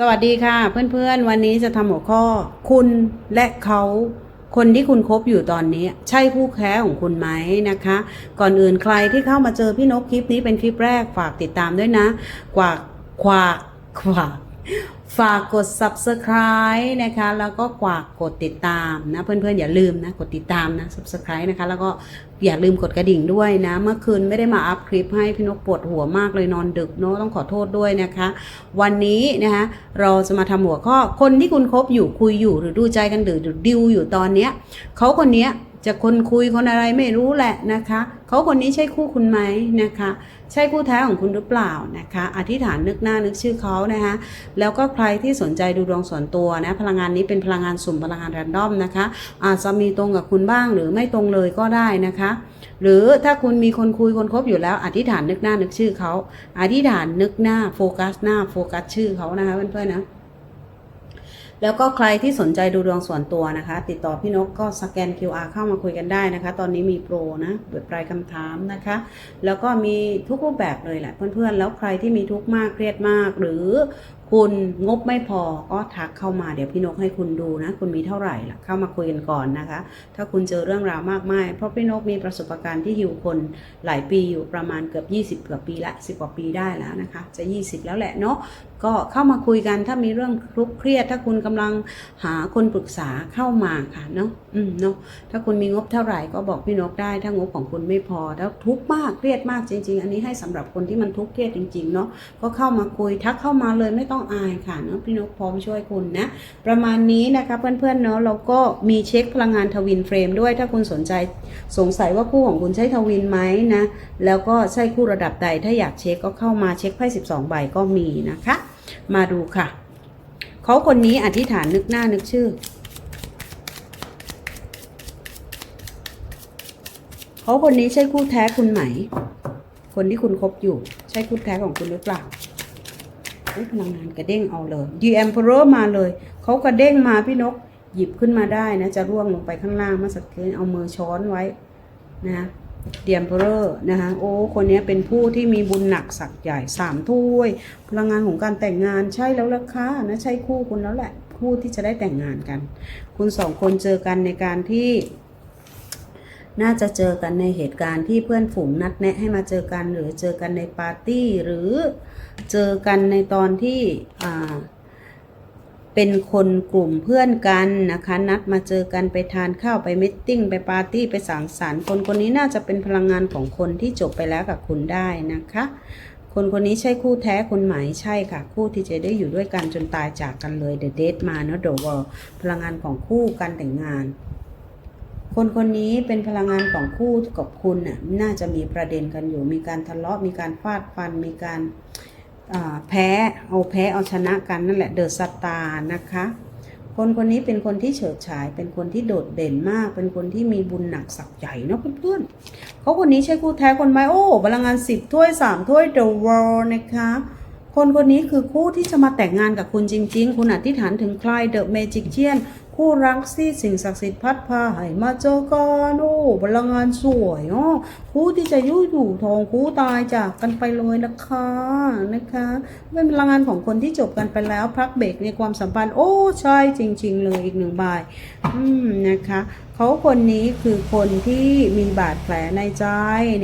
สวัสดีค่ะ เพื่อนๆ วันนี้จะทำหัวข้อ คุณและเขาคนที่คุณคบอยู่ตอนนี้ ใช่คู่แค้ของคุณไหมนะคะ ก่อนอื่นใครที่เข้ามาเจอพี่นกคลิปนี้เป็นคลิปแรกฝากติดตามด้วยนะ กว่าขวากควาก ฝากกด subscribe นะคะ แล้วก็กวากกดติดตามนะ เพื่อนๆ อย่าลืมนะ กดติดตามนะ subscribe นะคะ แล้วก็อย่าลืมกดกระดิ่งด้วยนะ เมื่อคืนไม่ได้มาอัพคลิปให้พี่นกปวดหัวมากเลยนอนดึกเนาะต้องขอโทษด้วยนะคะ วันนี้นะคะเราจะมาทำหัวข้อคนที่คุณคบอยู่คุยอยู่หรือดูใจกันหรือดิวอยู่ตอนเนี้ยเขาคนเนี้ย จะคนคุยคนอะไรไม่รู้แหละนะคะเขาคนนี้ใช่คู่คุณไหมนะคะ ใช่คู่แท้ของคุณหรือเปล่านะคะ อธิษฐานนึกหน้านึกชื่อเขานะคะแล้วก็ใครที่สนใจดูดวงส่วนตัวนะพลังงานนี้เป็นพลังงานสุ่มพลังงานแรนดอมนะคะอาจจะมีตรงกับคุณบ้างหรือไม่ตรงเลยก็ได้นะคะ หรือถ้าคุณมีคนคุยคนคบอยู่แล้ว อธิษฐานนึกหน้านึกชื่อเขาอธิษฐานนึกหน้าโฟกัสหน้าโฟกัสชื่อเขานะคะเพื่อนๆนะ แล้วก็ใครที่สนใจดูดวงส่วนตัวนะคะ ติดต่อพี่นกก็สแกน QR เข้ามาคุยกันได้นะคะ ตอนนี้มีโปรนะแบบปลายคำถามนะคะ แล้วก็มีทุกรูปแบบเลยแหละเพื่อนๆ แล้วใครที่มีทุกข์มากเครียดมาก หรือ คุณงบไม่พอก็ทักเข้ามาเดี๋ยวพี่นกให้คุณดูนะ คุณมีเท่าไหร่ล่ะเข้ามาคุยกันก่อนนะคะ ถ้าคุณเจอเรื่องราวมากมาย เพราะพี่นกมีประสบการณ์ที่ฮิวคนหลายปีอยู่ประมาณเกือบ 20เกือบปีละ 10 กว่าปีได้แล้วนะคะ จะ 20 แล้วแหละเนาะก็เข้ามาคุยกันถ้ามีเรื่องคลุกเครียด ถ้าคุณกำลังหาคนปรึกษาเข้ามาค่ะเนาะอืมเนาะถ้าคุณมีงบเท่าไหร่ก็บอกพี่นกได้ ถ้างบของคุณไม่พอแล้วทุกข์มากเครียดมากจริง ๆ อันนี้ให้สำหรับคนที่มันทุกข์เครียดจริงๆเนาะก็เข้ามาคุยทักเข้ามาเลยไม่ต้องอายค่ะเนาะพี่นกพร้อมช่วยคุณนะ ประมาณนี้นะคะเพื่อนๆเนาะเราก็มีเช็คพลังงานทวินเฟรมด้วยถ้าคุณสนใจสงสัยว่าคู่ของคุณใช่ทวินไหมนะ แล้วก็ใช่คู่ระดับใดถ้าอยากเช็คก็เข้ามาเช็คไพ่12 ใบก็มีนะคะ มาดูค่ะเขาคนนี้อธิษฐานนึกหน้านึกชื่อเขาคนนี้ใช่คู่แท้คุณไหม คนที่คุณคบอยู่ ใช่คู่แท้ของคุณหรือเปล่า พลังงานกระเด้งเอาเลย The Emperor มาเลย เขากระเด้งมาพี่นกหยิบขึ้นมาได้นะจะร่วงลงไปข้างล่างเมื่อสักครู่เอามือช้อนไว้นะเดียมเพอร์นะคะโอ้คนนี้เป็นผู้ที่มีบุญหนักสักใหญ่สามถ้วย พลังงานของการแต่งงานใช่แล้วล่ะค่ะนะใช่คู่คุณแล้วแหละ คู่ที่จะได้แต่งงานกัน คุณสองคนเจอกันในการที่ น่าจะเจอกันในเหตุการณ์ที่เพื่อนฝูงนัดแนะให้มาเจอกัน หรือเจอกันในปาร์ตี้ หรือเจอกันในตอนที่เป็นคนกลุ่มเพื่อนกันนะคะ นัดมาเจอกันไปทานข้าวไปมิทติ้งไปปาร์ตี้ไปสังสรรค์คนคนนี้น่าจะเป็นพลังงานของคนที่จบไปแล้วกับคุณได้นะคะ คนคนนี้ใช่คู่แท้คุณหมายใช่ค่ะ คู่ที่จะได้อยู่ด้วยกันจนตายจากกันเลยเดอะเดทมาเนอะเดอะวอลพลังงานของคู่การแต่งงาน คนคนนี้เป็นพลังงานของคู่กับคุณน่ะน่าจะมีประเด็นกันอยู่ มีการทะเลาะมีการฟาดฟัน มีการแพ้เอาแพ้เอาชนะกันนั่นแหละเดอะสตาร์นะคะ คนคนนี้เป็นคนที่เฉิดฉาย เป็นคนที่โดดเด่นมาก เป็นคนที่มีบุญหนักสักใหญ่เนาะเพื่อนๆเขาคนนี้ใช่คู่แท้คนไหมโอ้พลังงานสิบถ้วยสามถ้วย The World นะคะคนคนนี้คือคู่ที่จะมาแต่งงานกับคุณจริง ๆ คุณอธิษฐานถึงใคร The Magician คู่รักที่สิ่งศักดิ์สิทธิ์พัดพาให้มาเจอกันโอ้พลังงานสวยอ๋อคู่ที่จะยุ่ยอยู่ทองคู่ตายจากกันไปเลยนะคะนะคะเป็นพลังงานของคนที่จบกันไปแล้วพักเบรกในความสัมพันธ์ โอ้ใช่จริง ๆ เลยอีกหนึ่งใบอืมนะคะเขาคนนี้คือคนที่มีบาดแผลในใจ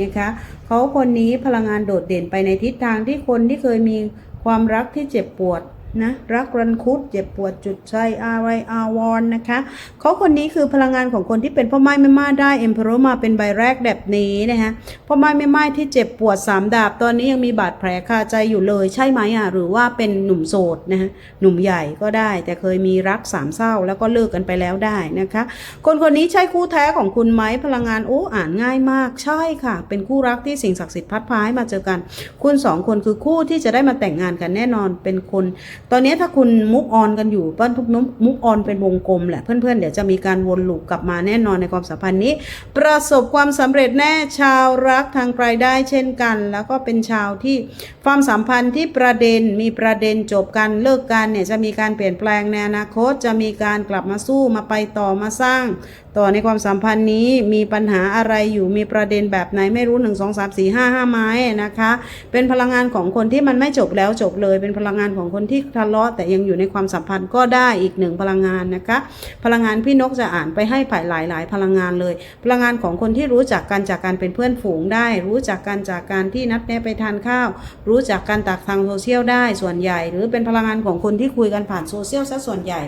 นะคะเขาคนนี้พลังงานโดดเด่นไปในทิศทางที่คนที่เคยมีความรักที่เจ็บปวด นะรักรันคุดเจ็บปวดจุดใจอาไรอาวอนนะคะเขาคนนี้คือพลังงานของคนที่เป็นพ่อไม้แม่ไม้ได้เอ็มเพอร์มาเป็นใบแรกแบบนี้นะคะพ่อไม้แม่ไม้ที่เจ็บปวดสามดาบตอนนี้ยังมีบาดแผลคาใจอยู่เลยใช่ไหมอะหรือว่าเป็นหนุ่มโสดนะคะหนุ่มใหญ่ก็ได้ แต่เคยมีรักสามเศร้าแล้วก็เลิกกันไปแล้วได้นะคะ คนคนนี้ใช่คู่แท้ของคุณไหมพลังงานโอ้อ่านง่ายมากใช่ค่ะ เป็นคู่รักที่สิ่งศักดิ์สิทธิ์พัดพาให้มาเจอกัน คุณสองคนคือคู่ที่จะได้มาแต่งงานกันแน่นอนเป็นคนตอนนี้ถ้าคุณมุกออนกันอยู่ป้นทุกนุมุกออนเป็นวงกลมแหละเพื่อนๆเดี๋ยวจะมีการวนลูปกลับมาแน่นอนในความสัมพันธ์นี้ ประสบความสำเร็จแน่ชาวรักทางไกลได้เช่นกัน แล้วก็เป็นชาวที่ความสัมพันธ์ที่ประเด็นมีประเด็นจบกันเลิกกันเนี่ยจะมีการเปลี่ยนแปลงในอนาคตจะมีการกลับมาสู้มาไปต่อมาสร้าง ต่อในความสัมพันธ์นี้มีปัญหาอะไรอยู่มีประเด็นแบบไหนไม่รู้หนึ่งสองสามสี่ห้าห้าไม้นะคะ เป็นพลังงานของคนที่มันไม่จบแล้วจบเลย เป็นพลังงานของคนที่ทะเลาะแต่ยังอยู่ในความสัมพันธ์ก็ได้อีกหนึ่งพลังงานนะคะ พลังงานพี่นกจะอ่านไปให้ผ่ายหลายหลายๆพลังงานเลย พลังงานของคนที่รู้จักกันจากการเป็นเพื่อนฝูงได้ รู้จักกันจากการที่นัดแนะไปทานข้าว รู้จักกันจากทางโซเชียลได้ส่วนใหญ่ หรือเป็นพลังงานของคนที่คุยกันผ่านโซเชียลซะส่วนใหญ่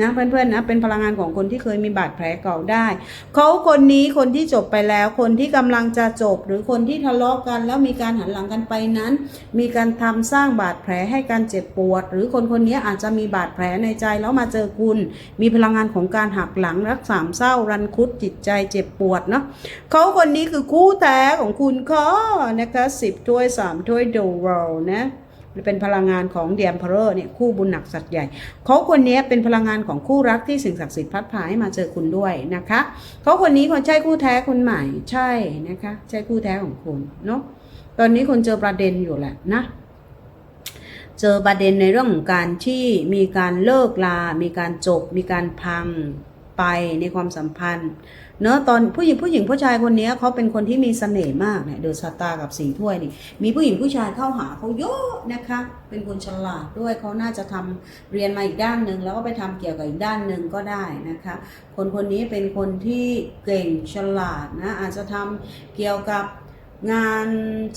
นะเพื่อนๆนะเป็นพลังงานของคนที่เคยมีบาดแผลเก่าได้เขาคนนี้คนที่จบไปแล้ว คนที่กำลังจะจบ หรือคนที่ทะเลาะกัน แล้วมีการหันหลังกันไปนั้น มีการทำสร้างบาดแผลให้การเจ็บปวด หรือคนคนนี้อาจจะมีบาดแผลในใจแล้วมาเจอคุณ มีพลังงานของการหักหลังรักสามเศร้ารันคุดจิตใจเจ็บปวดเนาะเขาคนนี้คือคู่แท้ของคุณค่ะนะคะสิบถ้วยสามถ้วยเดวลนะ เป็นพลังงานของเดียมเพอร์เนี่ยคู่บุญหนักสัตว์ใหญ่เขาคนนี้เป็นพลังงานของคู่รักที่สิ่งศักดิ์สิทธิ์พัดพาให้มาเจอคุณด้วยนะคะเขาคนนี้คนใช่คู่แท้คนใหม่ใช่นะคะ ใช่คู่แท้ของคุณเนาะตอนนี้คุณเจอประเด็นอยู่แหละนะเจอประเด็นในเรื่องของการที่มีการเลิกลา มีการจบ มีการพังไปในความสัมพันธ์ เนอะตอนผู้หญิงผู้หญิงผู้ชายคนนี้เขาเป็นคนที่มีเสน่ห์มากเนี่ยเดือดสตากับสีถ้วยนี่มีผู้หญิงผู้ชายเข้าหาเขาเยอะนะคะ เป็นคนฉลาดด้วยเขาน่าจะทำเรียนมาอีกด้านหนึ่งแล้วก็ไปทำเกี่ยวกับอีกด้านหนึ่งก็ได้นะคะ คนคนนี้เป็นคนที่เก่งฉลาดนะอาจจะทำเกี่ยวกับ งาน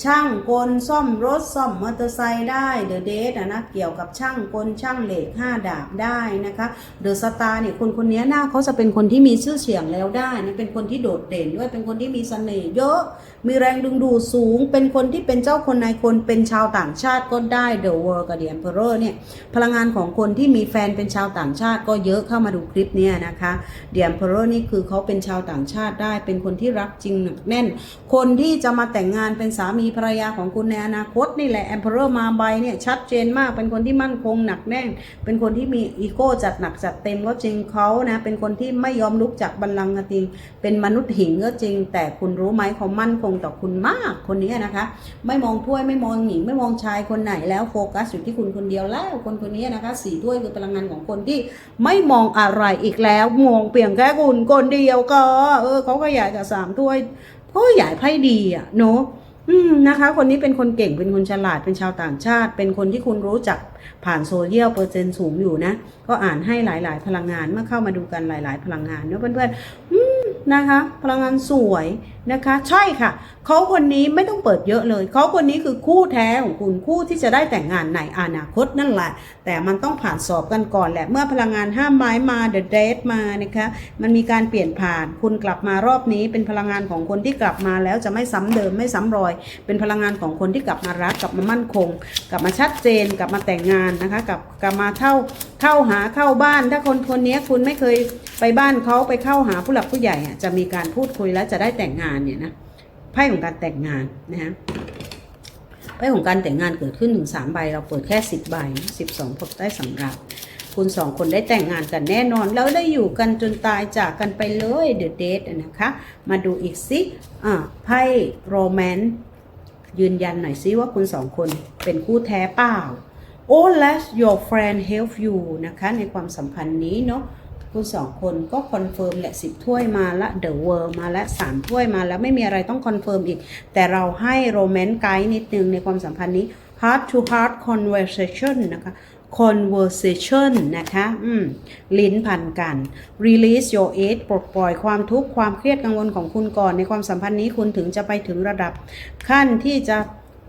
ช่างกลซ่อมรถซ่อมมอเตอร์ไซค์ได้เดอะเดทนะเกี่ยวกับช่างกลช่างเหล็กห้าดาบได้นะคะเดอะสตาร์เนี่ยคนคนนี้หน้าเขาจะเป็นคนที่มีชื่อเสียงแล้วได้นะเป็นคนที่โดดเด่นด้วยเป็นคนที่มีเสน่ห์เยอะ มีแรงดึงดูดสูง เป็นคนที่เป็นเจ้าคนนายคนเป็นชาวต่างชาติก็ได้เดอะเวิร์กับเดียมเพอร์เนี่ยพลังงานของคนที่มีแฟนเป็นชาวต่างชาติก็เยอะเข้ามาดูคลิปเนี่ยนะคะเดียมเพอร์นี่คือเขาเป็นชาวต่างชาติได้ เป็นคนที่รักจริงหนักแน่น คนที่จะมาแต่งงานเป็นสามีภรรยาของคุณในอนาคตนี่แหละแอมเพอร์มาใบเนี่ยชัดเจนมากเป็นคนที่มั่นคงหนักแน่น เป็นคนที่มีอีโก้จัดหนักจัดเต็มก็จริงเขานะเป็นคนที่ไม่ยอมลุกจากบัลลังก์จริง เป็นมนุษย์หินก็จริง แต่คุณรู้ไหมเขามั่นคงต่อคุณมากคนนี้นะคะ ไม่มองถ้วยไม่มองหญิงไม่มองชายคนไหนแล้วโฟกัสอยู่ที่คุณคนเดียวแล้วคนคนนี้นะคะสีถ้วยคือพลังงานของคนที่ไม่มองอะไรอีกแล้วมองเพียงแค่คุณคนเดียวก็เออเขาก็อยากจะสามถ้วย เพราะอยากไพ่ดีอะเนาะอืมนะคะ คนนี้เป็นคนเก่งเป็นคนฉลาดเป็นชาวต่างชาติ เป็นคนที่คุณรู้จักผ่านโซเชียลเปอร์เซ็นต์สูงอยู่นะ ก็อ่านให้หลาย ๆ พลังงานเมื่อเข้ามาดูกันหลาย ๆ พลังงานเนอะเพื่อนๆนะคะ พลังงานสวย นะคะ ใช่ค่ะ เขาคนนี้ไม่ต้องเปิดเยอะเลย เขาคนนี้คือคู่แท้ของคุณคู่ที่จะได้แต่งงานในอนาคตนั่นแหละ แต่มันต้องผ่านสอบกันก่อนแหละ เมื่อพลังงานห้ามไม้มาเดอะเดทมานะคะ มันมีการเปลี่ยนผ่าน คุณกลับมารอบนี้ เป็นพลังงานของคนที่กลับมาแล้วจะไม่ซ้ำเดิมไม่ซ้ำรอย เป็นพลังงานของคนที่กลับมารักกลับมามั่นคง กลับมาชัดเจนกลับมาแต่งงานนะคะกลับกลับมาเข้าเข้าหาเข้าบ้าน ถ้าคนคนนี้คุณไม่เคยไปบ้านเขาไปเข้าหาผู้หลักผู้ใหญ่จะมีการพูดคุยแล้วจะได้แต่งงานเนี่ยนะไพ่ของการแต่งงานนะฮะไพ่ของการแต่งงานเกิดขึ้นถึงสามใบ เราเปิดแค่สิบใบสิบสองผลได้สำหรับ คุณสองคนได้แต่งงานกันแน่นอน แล้วได้อยู่กันจนตายจากกันไปเลยเดอะเดทนะคะ มาดูอีกสิอ่าไพ่โรแมนต์ยืนยันหน่อยสิว่าคุณสองคนเป็นคู่แท้เปล่า Oh let your friend help you นะคะ ในความสัมพันธ์นี้เนาะ คุณสองคนก็คอนเฟิร์มแหละสิบถ้วยมาละ The World มาละสามถ้วยมาแล้วไม่มีอะไรต้องคอนเฟิร์มอีก แต่เราให้โรแมนต์ไกด์นิดนึงในความสัมพันธ์นี้ heart to heart conversation นะคะ conversation นะคะอืมลิ้นพันกัน release your edge ปลดปล่อยความทุกข์ความเครียดกังวลของคุณก่อน ในความสัมพันธ์นี้คุณถึงจะไปถึงระดับขั้นที่จะ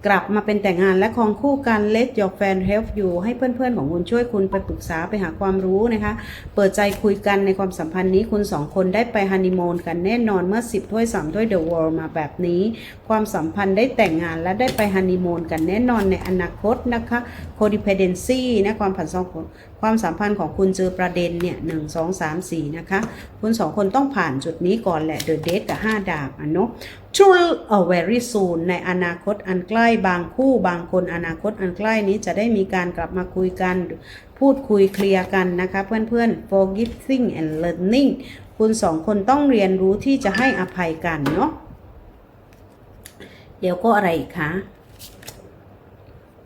กลับมาเป็นแต่งงานและครองคู่กัน let your fan help you ให้เพื่อนๆของคุณช่วยคุณไปปรึกษาไปหาความรู้นะคะ เปิดใจคุยกันในความสัมพันธ์นี้คุณสองคนได้ไปฮันนีมูนกันแน่นอนเมื่อ 10ถ้วย3ถ้วย The World มาแบบนี้ ความสัมพันธ์ได้แต่งงานและได้ไปฮันนีมูนกันแน่นอนในอนาคตนะคะ codependency นะความผันสองความสัมพันธ์ของคุณเจอประเด็นเนี่ยหนึ่งสองสามสี่นะคะ คุณสองคนต้องผ่านจุดนี้ก่อนแหละ The Date กับ5ดาบอะเนาะ True a very soon ในอนาคตอันใกล้บางคู่บางคนอนาคตอันใกล้นี้จะได้มีการกลับมาคุยกัน พูดคุยเคลียร์กันนะคะเพื่อนๆ forgiving and learning คุณสองคนต้องเรียนรู้ที่จะให้อภัยกันเนาะเดี๋ยวก็อะไรอีกคะ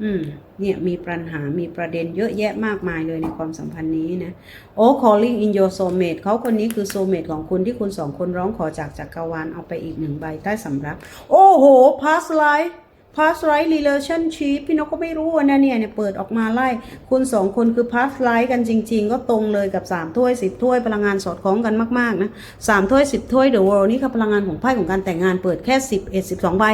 อืม เนี่ยมีปัญหา มีประเด็นเยอะแยะมากมายเลยในความสัมพันธ์นี้นะ โอ้ calling in your soulmate เขาคนนี้คือ soulmate ของคุณที่คุณสองคนร้องขอจากจักรวาลเอาไปอีกหนึ่งใบใต้สำรับ โอ้โห past life past life relationship พี่นกก็ไม่รู้นะเนี่ยเนี่ยเปิดออกมาไล่คุณสองคนคือ past life กันจริง ๆ ก็ตรงเลยกับ 3 ถ้วย 10 ถ้วยพลังงานสอดคล้องกันมากๆนะ3ถ้วย 10 ถ้วย the world นี่คือพลังงานของไพ่ของการแต่งงานเปิดแค่ 10 11 12 ใบ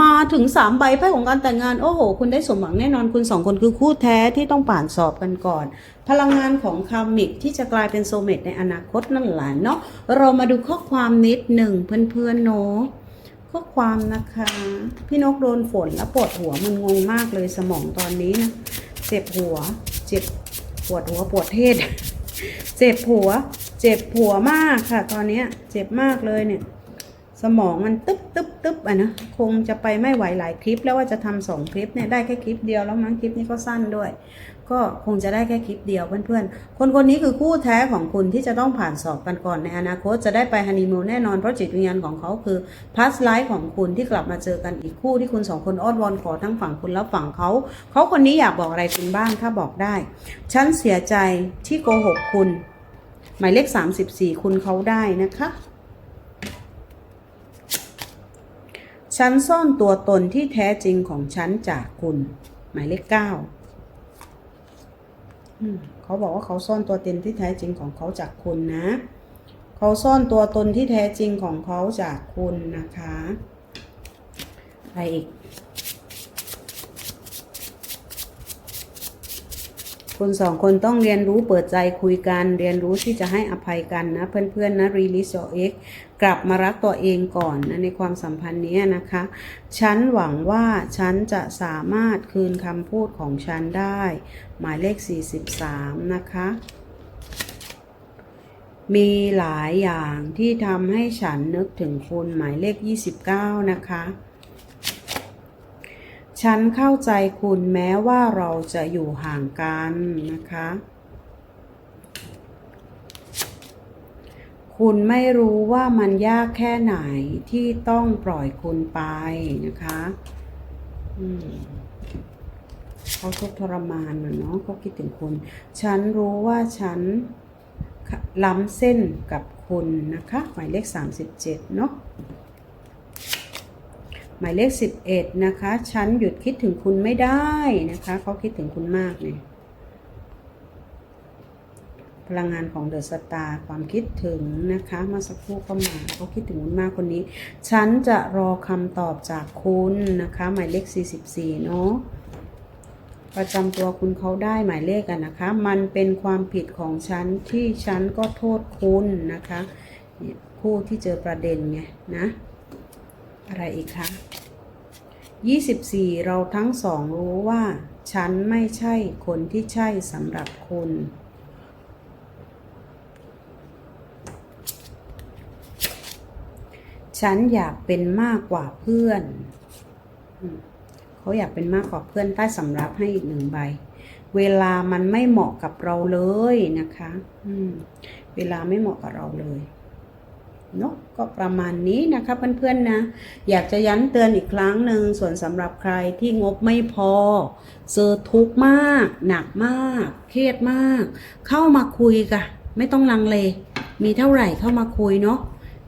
มาถึง 3 ใบไพ่ของการแต่งงาน โอ้โห คุณได้สมหวังแน่นอนคุณสองคนคือคู่แท้ที่ต้องผ่านสอบกันก่อน พลังงานของคามิกที่จะกลายเป็นโซเมตในอนาคตนั่นแหละเนาะเรามาดูข้อความนิดหนึ่งเพื่อนๆเนาะ ข้อความนะคะ พี่นกโดนฝนแล้วปวดหัวมันงงมากเลยสมองตอนนี้นะ เจ็บหัว เจ็บปวดหัวปวดเทศ เจ็บหัว เจ็บหัวมากค่ะ ตอนนี้เจ็บมากเลยเนี่ย สมองมันตึ๊บตึ๊บตึ๊บอะนะคงจะไปไม่ไหวหลายคลิปแล้วว่าจะทำสองคลิปเนี่ยได้แค่คลิปเดียวแล้วมั้งคลิปนี้ก็สั้นด้วย ก็คงจะได้แค่คลิปเดียวเพื่อนๆ คนคนนี้คือคู่แท้ของคุณที่จะต้องผ่านสอบกันก่อนในอนาคตจะได้ไปฮันนีมูนแน่นอนเพราะจิตวิญญาณของเขาคือพัสไลฟ์ของคุณที่กลับมาเจอกันอีกคู่ที่คุณสองคนอ้อนวอนขอทั้งฝั่งคุณและฝั่งเขา เขาคนนี้อยากบอกอะไรคุณบ้างถ้าบอกได้ ฉันเสียใจที่โกหกคุณ หมายเลข 34 คุณเขาได้นะคะฉันซ่อนตัวตนที่แท้จริงของฉันจากคุณ หมายเลขเก้า เขาบอกว่าเขาซ่อนตัวตนที่แท้จริงของเขาจากคุณนะ เขาซ่อนตัวตนที่แท้จริงของเขาจากคุณนะคะ อะไรอีก คุณสองคนต้องเรียนรู้เปิดใจคุยกัน เรียนรู้ที่จะให้อภัยกันนะ เพื่อนๆนะ release your ex กลับมารักตัวเองก่อนนะในความสัมพันธ์นี้นะคะ ฉันหวังว่าฉันจะสามารถคืนคำพูดของฉันได้ หมายเลข 43 นะคะ มีหลายอย่างที่ทำให้ฉันนึกถึงคุณหมายเลข 29 นะคะ ฉันเข้าใจคุณแม้ว่าเราจะอยู่ห่างกันนะคะ คุณไม่รู้ว่ามันยากแค่ไหนที่ต้องปล่อยคุณไปนะคะเขาทุกทรมานเนาะเขาคิดถึงคุณ ฉันรู้ว่าฉันล้ำเส้นกับคุณนะคะหมายเลข 37 เนาะ หมายเลข 11 นะคะ ฉันหยุดคิดถึงคุณไม่ได้นะคะเขาคิดถึงคุณมากเนี่ยพลังงานของเดอะสตาร์ความคิดถึงนะคะมื่อสักครู่ก็มาเขาคิดถึงคุณมากคนนี้ ฉันจะรอคำตอบจากคุณนะคะ หมายเลข 44 เนาะประจำตัวคุณเขาได้หมายเลขกันนะคะ มันเป็นความผิดของฉันที่ฉันก็โทษคุณนะคะ คู่ที่เจอประเด็นไงนะ อะไรอีกคะ24 เราทั้งสองรู้ว่า ฉันไม่ใช่คนที่ใช่สำหรับคุณฉันอยากเป็นมากกว่าเพื่อน เขาอยากเป็นมากกว่าเพื่อนใต้สำรับให้อีกหนึ่งใบ เวลามันไม่เหมาะกับเราเลยนะคะ เวลาไม่เหมาะกับเราเลย เนาะก็ประมาณนี้นะคะเพื่อนๆนะ อยากจะยันเตือนอีกครั้งหนึ่งส่วนสำหรับใครที่งบไม่พอเจอทุกข์มาก หนักมาก เครียดมาก เข้ามาคุยกันไม่ต้องลังเล มีเท่าไหร่เข้ามาคุยเนาะ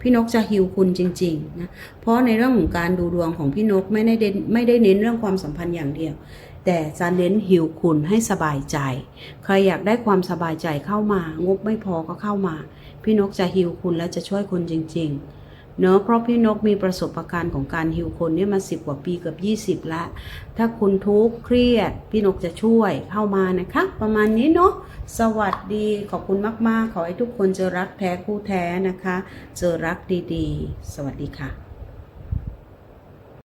พี่นกจะฮิวคุณจริงๆนะเพราะในเรื่องของการดูดวงของพี่นกไม่ได้เน้นไม่ได้เน้นเรื่องความสัมพันธ์อย่างเดียว แต่จะเน้นฮิวคุณให้สบายใจ ใครอยากได้ความสบายใจเข้ามา งบไม่พอก็เข้ามา พี่นกจะฮิวคุณและจะช่วยคุณจริง ๆ เนอะเพราะพี่นกมีประสบการณ์ของการฮิวคนเนี่ยมาสิบกว่าปีเกือบยี่สิบละถ้าคุณทุกข์เครียด พี่นกจะช่วยเข้ามานะคะ ประมาณนี้เนาะ สวัสดี ขอบคุณมากๆ ขอให้ทุกคนเจอรักแท้คู่แท้นะคะ เจอรักดีๆ สวัสดีค่ะ